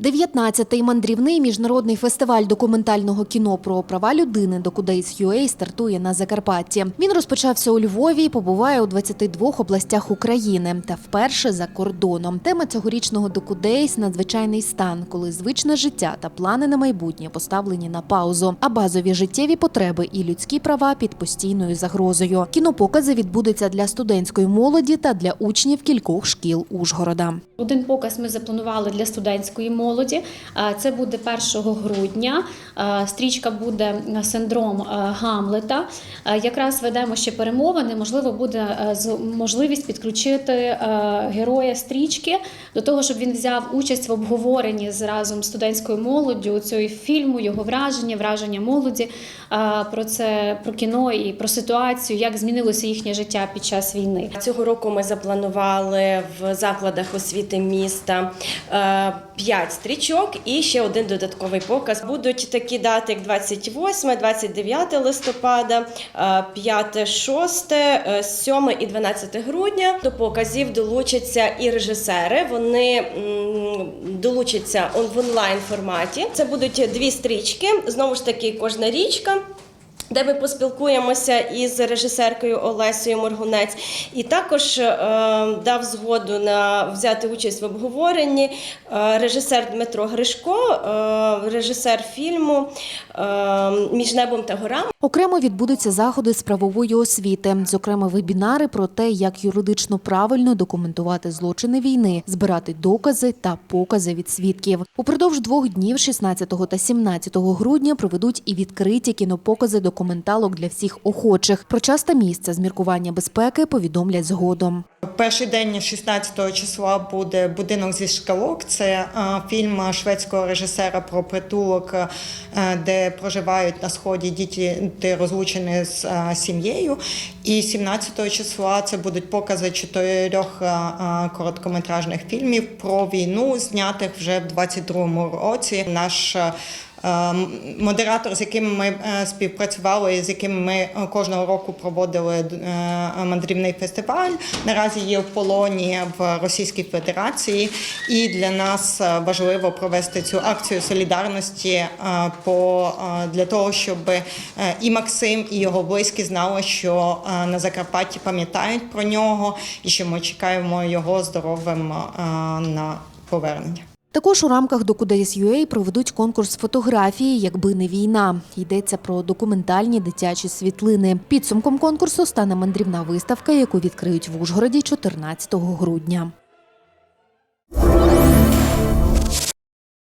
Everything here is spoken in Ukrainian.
19-й мандрівний міжнародний фестиваль документального кіно про права людини Докудейс UA стартує на Закарпатті. Він розпочався у Львові і побуває у 22 областях України та вперше за кордоном. Тема цьогорічного Докудейс надзвичайний стан, коли звичне життя та плани на майбутнє поставлені на паузу, а базові життєві потреби і людські права під постійною загрозою. Кінопокази відбудуться для студентської молоді та для учнів кількох шкіл Ужгорода. Один показ ми запланували для студентської молоді. Е, Це буде 1 грудня. Стрічка буде синдром Гамлета. Якраз ведемо ще перемовини. Можливо, буде е, можливість підключити е, героя стрічки до того, щоб він взяв участь в обговоренні з разом студентською молоддю цього фільму, його враження, враження молоді про це про кіно і про ситуацію, як змінилося їхнє життя під час війни. Цього року ми запланували в закладах освіти міста е, п'ять стрічок і ще один додатковий показ. Будуть такі дати, як 28, 29 листопада, е, 5, 6, е, 7 і 12 грудня. До показів долучаться і режисери. Вони долучаться в онлайн форматі. Це будуть дві стрічки. Знову ж таки, кожна річка. Де ми поспілкуємося із режисеркою Олесею Моргунець, і також е, дав згоду на взяти участь в обговоренні е, режисер Дмитро Гришко, е, режисер фільму е, Між небом та горами. Окремо відбудуться заходи з правової освіти, зокрема вебінари про те, як юридично правильно документувати злочини війни, збирати докази та покази від свідків. Упродовж двох днів, 16 та 17 грудня, проведуть і відкриті кінопокази документалок для всіх охочих. Про час та місце з міркування безпеки повідомлять згодом. Перший день 16 числа буде будинок зі шкалок. Це е, фільм шведського режисера про притулок, е, де проживають на сході діти, розлучені з е, сім'єю. І 17 числа це будуть покази чотирьох короткометражних фільмів про війну, знятих вже в 22-му році. Наш Модератор, з яким ми е, співпрацювали, з яким ми е, кожного року проводили е, мандрівний фестиваль, наразі є в полоні в Російській Федерації, і для нас е, важливо провести цю акцію солідарності е, по е, для того, щоб е, і Максим, і його близькі знали, що е, на Закарпатті пам'ятають про нього, і що ми чекаємо його здоровим е, на повернення. Також у рамках Докудейс.UA проведуть конкурс фотографії Якби не війна. Йдеться про документальні дитячі світлини. Підсумком конкурсу стане мандрівна виставка, яку відкриють в Ужгороді 14 грудня.